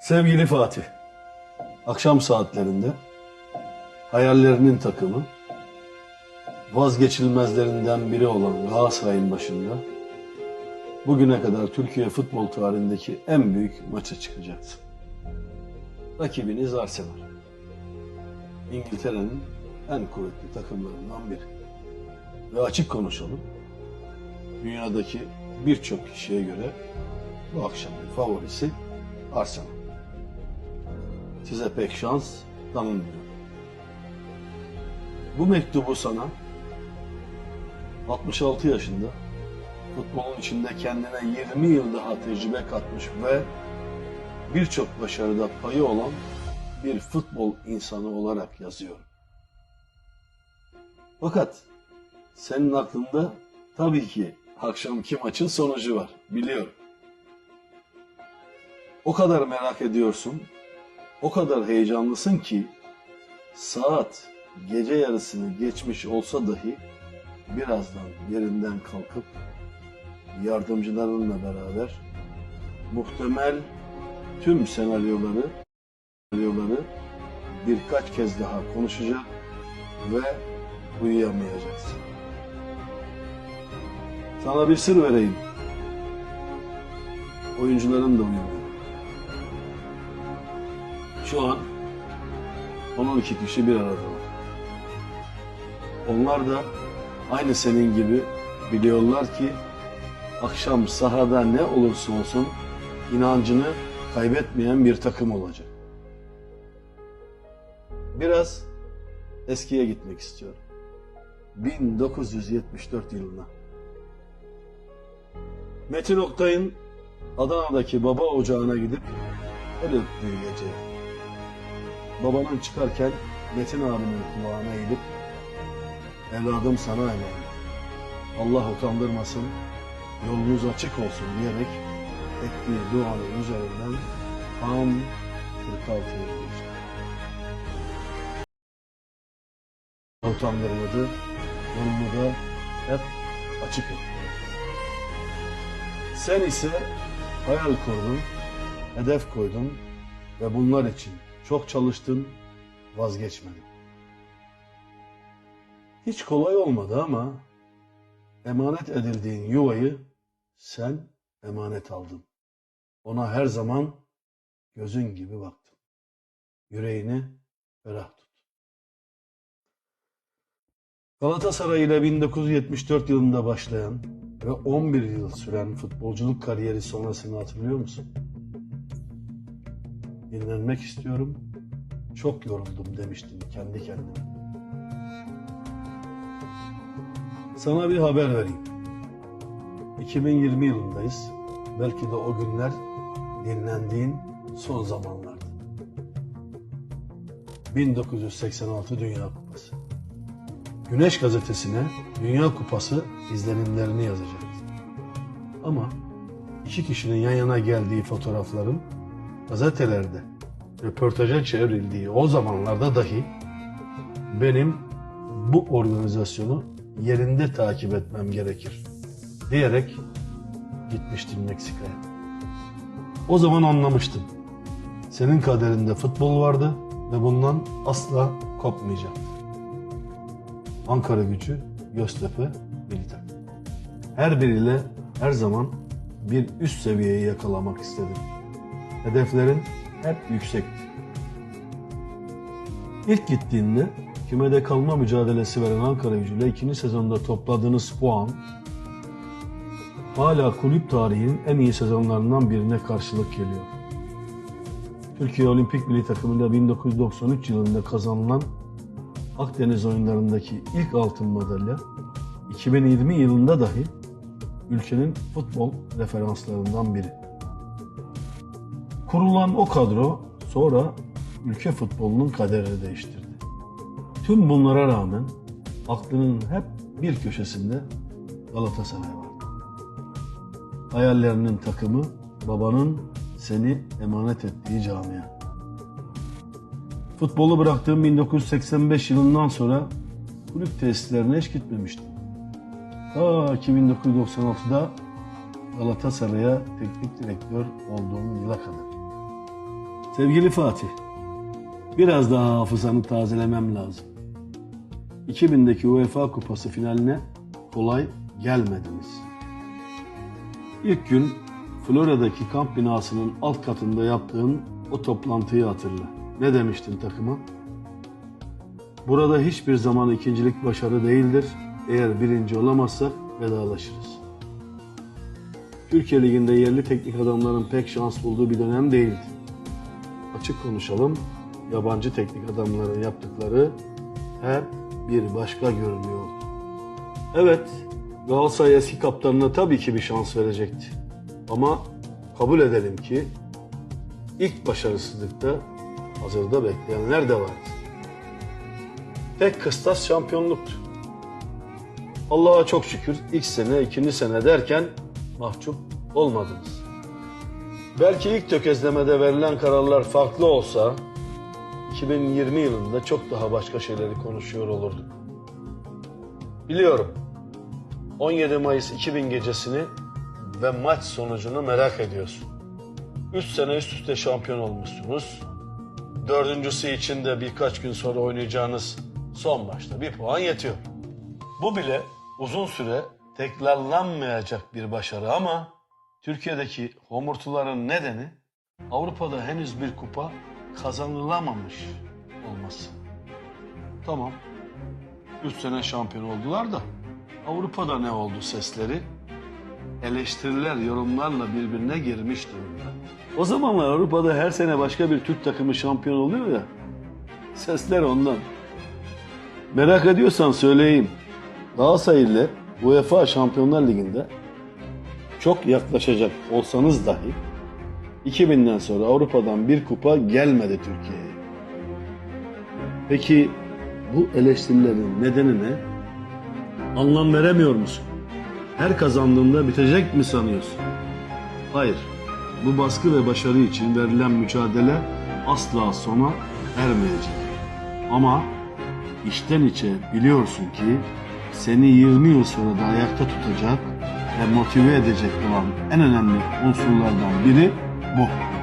Sevgili Fatih, akşam saatlerinde hayallerinin takımı, vazgeçilmezlerinden biri olan Galatasaray'ın başında bugüne kadar Türkiye futbol tarihindeki en büyük maça çıkacaksın. Rakibiniz Arsenal. İngiltere'nin en kuvvetli takımlarından biri. Ve açık konuşalım, dünyadaki birçok kişiye göre bu akşamın favorisi Arsenal. Size pek şans tanınmıyor. Bu mektubu sana 66 yaşında futbolun içinde kendine 20 yıl daha tecrübe katmış ve birçok başarıda payı olan bir futbol insanı olarak yazıyorum. Fakat senin aklında tabii ki akşamki maçın sonucu var. Biliyorum. O kadar merak ediyorsun, o kadar heyecanlısın ki saat gece yarısını geçmiş olsa dahi birazdan yerinden kalkıp yardımcılarınla beraber muhtemel tüm senaryoları senaryoları birkaç kez daha konuşacak ve uyuyamayacaksın. Sana bir sır vereyim. Oyuncuların da uyumuyor. Şu an 12 kişi bir aradalar. Onlar da aynı senin gibi biliyorlar ki akşam sahada ne olursa olsun inancını kaybetmeyen bir takım olacak. Biraz eskiye gitmek istiyorum. 1974 yılına. Metin Oktay'ın Adana'daki baba ocağına gidip el öptüğü gece. Babanın çıkarken Metin abinin kulağına eğilip evladım sana emanet. Allah utandırmasın, yolunuz açık olsun diyerek ettiği duanın üzerinden tam 46 yıl geçti. Utandırmadı, yolunu da hep açık etti. Sen ise hayal kurdun, hedef koydun ve bunlar için çok çalıştın, vazgeçmedin. Hiç kolay olmadı ama emanet edildiğin yuvayı sen emanet aldın. Ona her zaman gözün gibi baktın. Yüreğini ferah tut. Galatasaray ile 1974 yılında başlayan ve 11 yıl süren futbolculuk kariyeri sonrasını hatırlıyor musun? Dinlenmek istiyorum. Çok yoruldum demiştin kendi kendine. Sana bir haber vereyim. 2020 yılındayız. Belki de o günler dinlendiğin son zamanlardı. 1986 Dünya Kupası. Güneş gazetesine Dünya Kupası izlenimlerini yazacaktı. Ama iki kişinin yan yana geldiği fotoğrafların gazetelerde röportaja çevrildiği o zamanlarda dahi benim bu organizasyonu yerinde takip etmem gerekir diyerek gitmiştim Meksika'ya. O zaman anlamıştım. Senin kaderinde futbol vardı ve bundan asla kopmayacaktı. Ankara gücü, Göztepe, Milli Takım. Her biriyle her zaman bir üst seviyeyi yakalamak istedim. Hedeflerin hep yüksekti. İlk gittiğinde kümede kalma mücadelesi veren Ankara gücüyle ikinci sezonda topladığınız puan hala kulüp tarihinin en iyi sezonlarından birine karşılık geliyor. Türkiye Olimpik Milli Takımı'nda 1993 yılında kazanılan Akdeniz oyunlarındaki ilk altın madalya 2020 yılında dahi ülkenin futbol referanslarından biri. Kurulan o kadro sonra ülke futbolunun kaderini değiştirdi. Tüm bunlara rağmen aklının hep bir köşesinde Galatasaray vardı. Hayallerinin takımı babanın seni emanet ettiği camia. Futbolu bıraktığım 1985 yılından sonra kulüp tesislerine hiç gitmemiştim. Ta ki 1996'da Galatasaray'a teknik direktör olduğum yıla kadar. Sevgili Fatih, biraz daha hafızanı tazelemem lazım. 2000'deki UEFA Kupası finaline kolay gelmediniz. İlk gün Florya'daki kamp binasının alt katında yaptığın o toplantıyı hatırla. Ne demiştin takıma? Burada hiçbir zaman ikincilik başarı değildir. Eğer birinci olamazsak vedalaşırız. Türkiye Ligi'nde yerli teknik adamların pek şans bulduğu bir dönem değildi. Açık konuşalım, yabancı teknik adamların yaptıkları hep bir başka görünüyor. Evet, Galatasaray eski kaptanına tabii ki bir şans verecekti. Ama kabul edelim ki ilk başarısızlıkta hazırda bekleyenler de vardı. Tek kıstas şampiyonluktu. Allah'a çok şükür ilk sene, ikinci sene derken mahcup olmadınız. Belki ilk tökezlemede verilen kararlar farklı olsa 2020 yılında çok daha başka şeyleri konuşuyor olurduk. Biliyorum 17 Mayıs 2000 gecesini ve maç sonucunu merak ediyorsun. 3 sene üst üste şampiyon olmuşsunuz. Dördüncüsü için de birkaç gün sonra oynayacağınız son maçta bir puan yetiyor. Bu bile uzun süre tekrarlanmayacak bir başarı ama Türkiye'deki homurtuların nedeni Avrupa'da henüz bir kupa kazanılamamış olması. Tamam. Üç sene şampiyon oldular da Avrupa'da ne oldu sesleri? Eleştiriler yorumlarla birbirine girmiş durumda. O zamanlar Avrupa'da her sene başka bir Türk takımı şampiyon oluyor ya. Sesler ondan. Merak ediyorsan söyleyeyim. Galatasaray ile UEFA Şampiyonlar Ligi'nde çok yaklaşacak olsanız dahi 2000'den sonra Avrupa'dan bir kupa gelmedi Türkiye'ye. Peki bu eleştirilerin nedeni ne? Anlam veremiyor musun? Her kazandığında bitecek mi sanıyorsun? Hayır. Bu baskı ve başarı için verilen mücadele asla sona ermeyecek. Ama içten içe biliyorsun ki seni 20 yıl sonra da ayakta tutacak motive edecek olan en önemli unsurlardan biri bu.